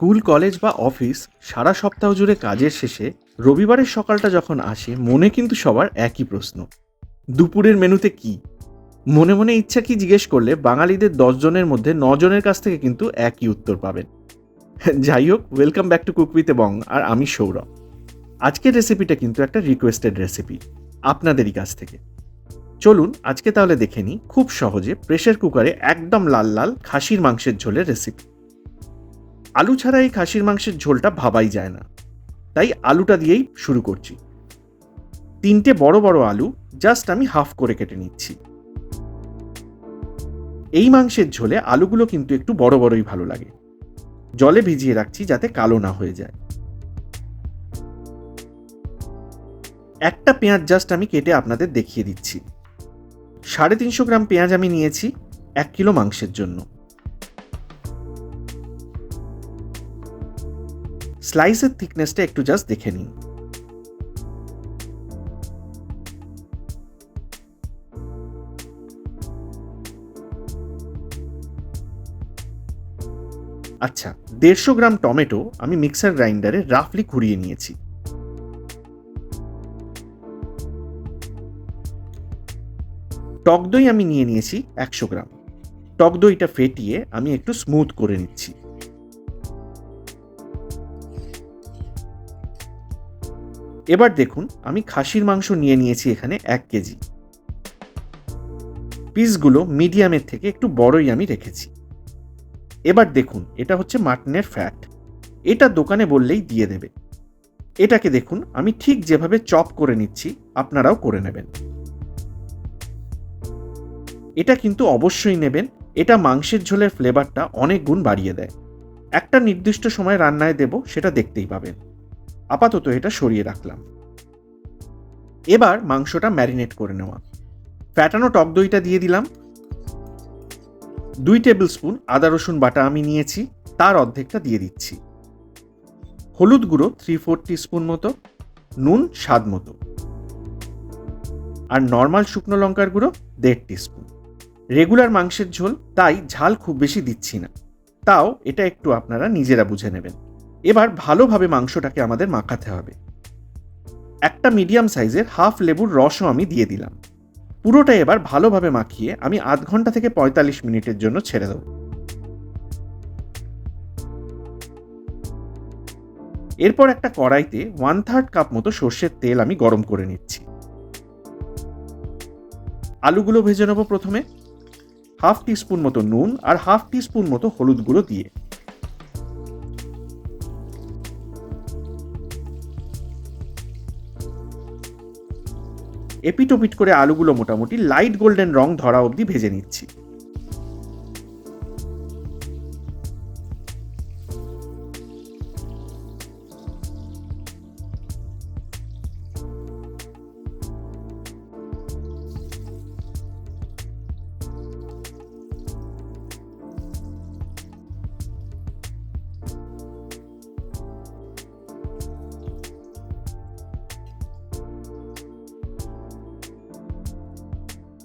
School, college বা office সারা সপ্তাহ জুড়ে কাজের শেষে রবিবারের সকালটা যখন আসে, মনে কিন্তু সবার একই প্রশ্ন। দুপুরের মেনুতে কি? মনে মনে ইচ্ছা কি জিজ্ঞেস করলে বাঙালিদের দশজনের মধ্যে নজনের কাছ থেকে কিন্তু একই উত্তর পাবেন। যাই হোক welcome back to cook with Bong আর আমি সৌরভ। আজকের রেসিপিটা কিন্তু একটা রিকোয়েস্টেড রেসিপি আপনাদেরই কাছ থেকে। চলুন, আজকে তাহলে দেখে নিই খুব সহজে প্রেশার কুকারে একদম লাল লাল খাসির মাংসের ঝোলের রেসিপি আলু ছাড়া এই খাসির মাংসের ঝোলটা ভাবাই যায় না। তাই আলুটা দিয়েই শুরু করছি। তিনটে বড় বড় আলু জাস্ট আমি হাফ করে কেটে নিচ্ছি। এই মাংসের ঝোলে আলুগুলো কিন্তু একটু বড় বড়ই ভালো লাগে। জলে ভিজিয়ে রাখছি যাতে কালো না হয়ে যায়। একটা পেঁয়াজ জাস্ট আমি কেটে আপনাদের দেখিয়ে দিচ্ছি। সাড়ে তিনশো গ্রাম পেঁয়াজ আমি নিয়েছি এক কিলো মাংসের জন্য। স্লাইসের থিকনেসটা একটু জাস্ট দেখে নিন। আচ্ছা দেড়শো গ্রাম টমেটো আমি মিক্সার গ্রাইন্ডারে রাফলি ঘুরিয়ে নিয়েছি। টক দই আমি নিয়ে নিয়েছি একশো গ্রাম। টক দইটা ফেটিয়ে আমি একটু স্মুথ করে নিচ্ছি। এবার দেখুন, আমি খাসির মাংস নিয়ে নিয়েছি এখানে এক কেজি। পিসগুলো মিডিয়ামের থেকে একটু বড়ই আমি রেখেছি। এবার দেখুন, এটা হচ্ছে মাটনের ফ্যাট এটা দোকানে বললেই দিয়ে দেবে। এটাকে দেখুন, আমি ঠিক যেভাবে চপ করে নিচ্ছি, আপনারাও করে নেবেন। এটা কিন্তু অবশ্যই নেবেন, এটা মাংসের ঝোলের ফ্লেভারটা অনেক গুণ বাড়িয়ে দেয়। একটা নির্দিষ্ট সময় রান্নায় দেব, সেটা দেখতেই পাবেন। আপাতত এটা সরিয়ে রাখলাম। এবার মাংসটা ম্যারিনেট করে নেওয়া। ফ্যাটানো টক দইটা দিয়ে দিলাম। দুই টেবিল স্পুন আদা, রসুন, বাটা আমি নিয়েছি, তার অর্ধেকটা দিয়ে দিচ্ছি। হলুদ গুঁড়ো থ্রি ফোর স্পুন মতো, নুন স্বাদ মতো। আর নর্মাল শুকনো লঙ্কার গুঁড়ো দেড় স্পুন রেগুলার মাংসের ঝোল, তাই ঝাল খুব বেশি দিচ্ছি না। তাও এটা একটু আপনারা নিজেরা বুঝে নেবেন। এবার ভালোভাবে মাংসটাকে আমাদের মাখাতে হবে। একটা মিডিয়াম সাইজের হাফ লেবুর রসও আমি দিয়ে দিলাম। পুরোটা এবার ভালোভাবে মাখিয়ে আমি আধ ঘণ্টা থেকে পঁয়তাল্লিশ মিনিটের জন্য ছেড়ে দেবো। এরপর একটা কড়াইতে ওয়ান থার্ড কাপ মতো সর্ষের তেল আমি গরম করে নিচ্ছি। আলুগুলো ভেজে নেব প্রথমে। হাফ টিস্পুন মতো নুন আর হাফ টিস্পুন মতো হলুদ গুঁড়ো দিয়ে। এপিটোপিট করে আলুগুলো মোটামুটি লাইট গোল্ডেন রং ধরা অবধি ভেজে নিচ্ছি।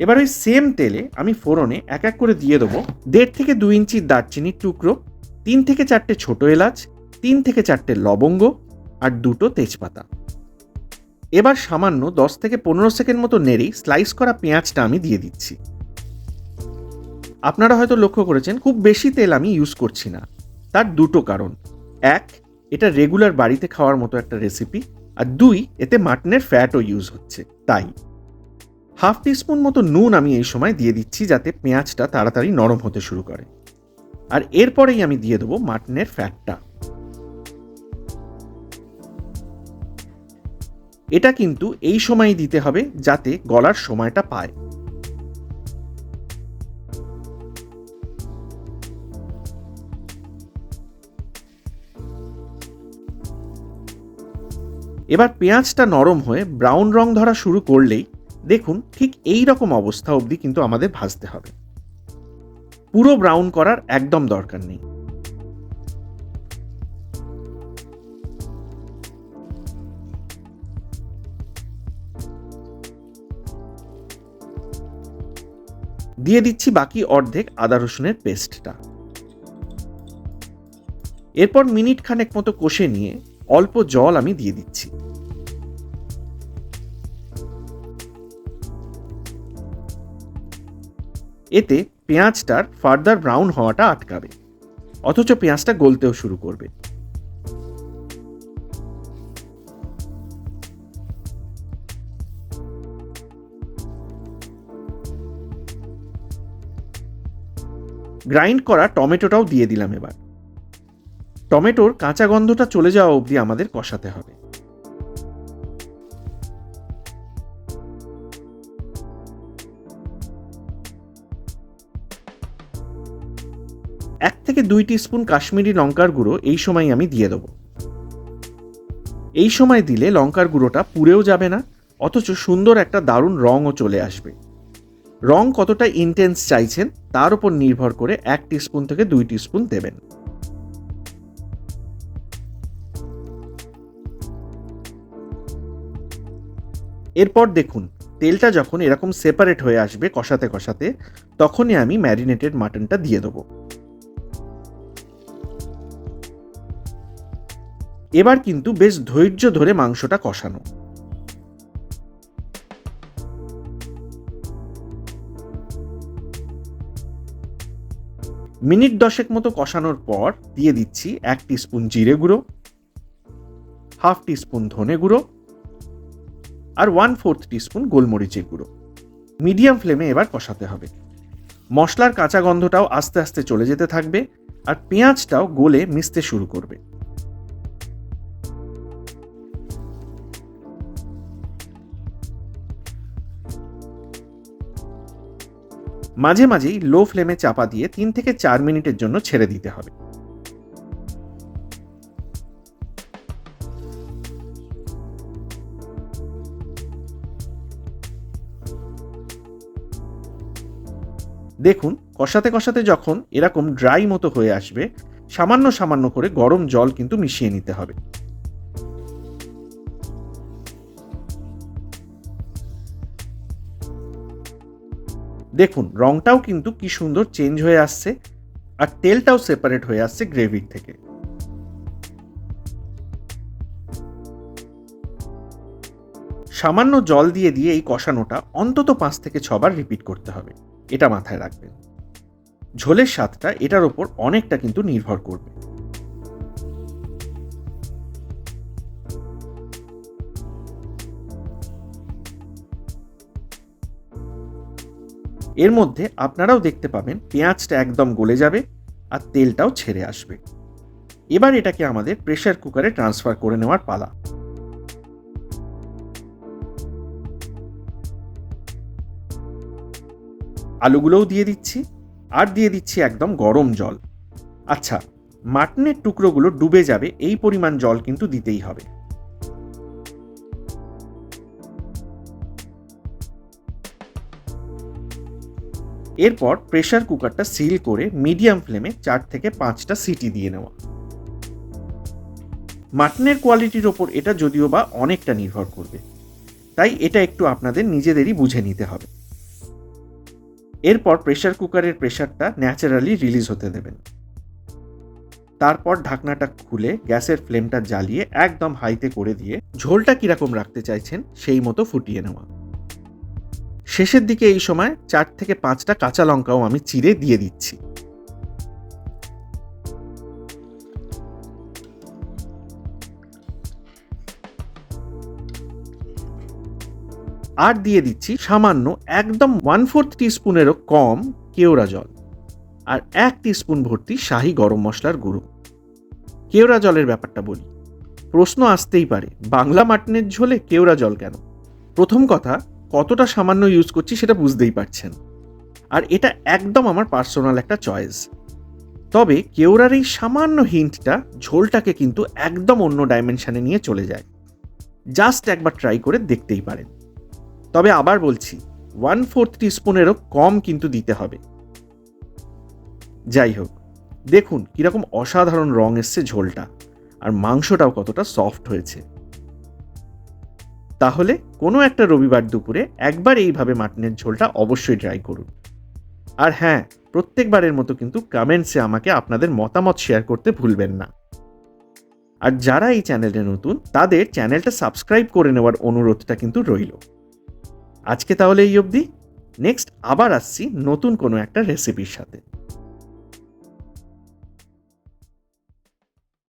এবার ওই সেম তেলে আমি ফোড়নে এক এক করে দিয়ে দেবো দেড় থেকে দুই ইঞ্চি দারচিনির টুকরো, তিন থেকে চারটে ছোট এলাচ, তিন থেকে চারটে লবঙ্গ আর দুটো তেজপাতা। এবার সামান্য দশ থেকে পনেরো সেকেন্ড মতো নেড়েই স্লাইস করা পেঁয়াজটা আমি দিয়ে দিচ্ছি। আপনারা হয়তো লক্ষ্য করেছেন, খুব বেশি তেল আমি ইউজ করছি না। তার দুটো কারণ। এক, এটা রেগুলার বাড়িতে খাওয়ার মতো একটা রেসিপি আর দুই, এতে মাটনের ফ্যাটও ইউজ হচ্ছে। তাই হাফ টিস্পুন মতো নুন আমি এই সময় দিয়ে দিচ্ছি যাতে পেঁয়াজটা তাড়াতাড়ি নরম হতে শুরু করে। আর এরপরেই আমি দিয়ে দেবো মাটনের ফ্যাটটা। এটা কিন্তু এই সময়ই দিতে হবে যাতে গলার সময়টা পায়। এবার পেঁয়াজটা নরম হয়ে ব্রাউন রং ধরা শুরু করলেই দেখুন, ঠিক এই রকম অবস্থা অবধি কিন্তু আমাদের ভাজতে হবে। পুরো ব্রাউন করার একদম দরকার নেই। দিয়ে দিচ্ছি বাকি অর্ধেক আদা রসুনের পেস্টটা। এরপর মিনিট খানেক মতো কষে নিয়ে অল্প জল আমি দিয়ে দিচ্ছি। এতে পেঁয়াজটার ফার্দার ব্রাউন হওয়াটা আটকাবে। অথচ পেঁয়াজটা গলতেও শুরু করবে। গ্রাইন্ড করা টমেটোটাও দিয়ে দিলাম এবার। টমেটোর কাঁচা গন্ধটা চলে যাওয়া অবধি আমাদের কষাতে হবে। দুই স্পুন কাশ্মীরি লঙ্কার গুঁড়ো এই সময় আমি দিয়ে দেবো। এই সময় দিলে লঙ্কার গুঁড়োটা পুড়েও যাবে না, অথচ সুন্দর একটা দারুণ রঙও চলে আসবে। রং কতটা ইন্টেন্স চাইছেন, তার উপর নির্ভর করে এক স্পুন থেকে দুই স্পুন দেবেন। এরপর দেখুন, তেলটা যখন এরকম সেপারেট হয়ে আসবে কষাতে কষাতে, তখনই আমি ম্যারিনেটেড মাটনটা দিয়ে দেবো। এবার কিন্তু বেশ ধৈর্য ধরে মাংসটা কষানো। মিনিট দশেক মতো কষানোর পর দিয়ে দিচ্ছি এক স্পুন জিরে গুঁড়ো, হাফ স্পুন ধনে গুঁড়ো আর ওয়ান ফোর্থ স্পুন গোলমরিচের গুঁড়ো। মিডিয়াম ফ্লেমে এবার কষাতে হবে। মশলার কাঁচা গন্ধটাও আস্তে আস্তে চলে যেতে থাকবে আর পেঁয়াজটাও গলে মিশতে শুরু করবে। মাঝে মাঝেই লো ফ্লেমে চাপা দিয়ে তিন থেকে চার মিনিটের জন্য ছেড়ে দিতে হবে। দেখুন, কষাতে কষাতে যখন এরকম ড্রাই মতো হয়ে আসবে, সামান্য সামান্য করে গরম জল কিন্তু মিশিয়ে নিতে হবে। দেখুন, রংটাও কিন্তু কি সুন্দর চেঞ্জ হয়ে আসছে আর তেলটাও সেপারেট হয়ে আসছে গ্রেভির থেকে। সামান্য জল দিয়ে দিয়ে এই কষানোটা অন্তত পাঁচ থেকে ছবার রিপিট করতে হবে, এটা মাথায় রাখবেন। ঝোলের স্বাদটা এটার ওপর অনেকটা কিন্তু নির্ভর করবে। এর মধ্যে আপনারাও দেখতে পাবেন পেঁয়াজটা একদম গলে যাবে আর তেলটাও ছেড়ে আসবে। এবার এটাকে আমাদের প্রেশার কুকারে ট্রান্সফার করে নেওয়ার পালা। আলুগুলোও দিয়ে দিচ্ছি আর দিয়ে দিচ্ছি একদম গরম জল। আচ্ছা মাটনের টুকরোগুলো ডুবে যাবে, এই পরিমাণ জল কিন্তু দিতেই হবে। এরপর প্রেশার কুকারটা সিল করে মিডিয়াম ফ্লেমে চার থেকে পাঁচটা সিটি দিয়ে নেওয়া। মাটনের কোয়ালিটির ওপর এটা যদিও বা অনেকটা নির্ভর করবে। তাই এটা একটু আপনাদের নিজেদেরই বুঝে নিতে হবে। এরপর প্রেশার কুকারের প্রেশারটা ন্যাচারালি রিলিজ হতে দেবেন। তারপর ঢাকনাটা খুলে গ্যাসের ফ্লেমটা জ্বালিয়ে একদম হাইতে করে দিয়ে ঝোলটা কীরকম রাখতে চাইছেন সেই মতো ফুটিয়ে নেওয়া। শেষের দিকে এই সময় চার থেকে পাঁচটা কাঁচা লঙ্কাও আমি চিড়ে দিয়ে দিচ্ছি। আর দিয়ে দিচ্ছি সামান্য একদম ওয়ান ফোর্থ টিস্পুনেরও কম কেওড়া জল আর এক টিস্পুন ভর্তি শাহি গরম মশলার গুঁড়ো। কেওড়া জলের ব্যাপারটা বলি। প্রশ্ন আসতেই পারে, বাংলা মাটনের ঝোলে কেওড়া জল কেন? প্রথম কথা কতটা সামান্য ইউজ করছি সেটা বুঝতেই পারছেন। আর এটা একদম আমার পার্সোনাল একটা চয়েস তবে কেওড়ার এই সামান্য হিন্টটা ঝোলটাকে কিন্তু একদম অন্য ডাইমেনশানে নিয়ে চলে যায়। জাস্ট একবার ট্রাই করে দেখতেই পারেন। তবে আবার বলছি ওয়ান ফোর্থ টিস্পুনেরও কম কিন্তু দিতে হবে। যাই হোক, দেখুন কীরকম অসাধারণ রং এসছে ঝোলটা। আর মাংসটাও কতটা সফট হয়েছে। তাহলে কোনো একটা রবিবার দুপুরে একবার এইভাবে মাটনের ঝোলটা অবশ্যই ট্রাই করুন। আর হ্যাঁ প্রত্যেকবারের মতো কিন্তু কমেন্টসে আমাকে আপনাদের মতামত শেয়ার করতে ভুলবেন না। আর যারা এই চ্যানেলে নতুন, তাদের চ্যানেলটা সাবস্ক্রাইব করে নেওয়ার অনুরোধটা কিন্তু রইল। আজকে তাহলে এই অবধি। নেক্সট আবার আসছি নতুন কোনো একটা রেসিপির সাথে।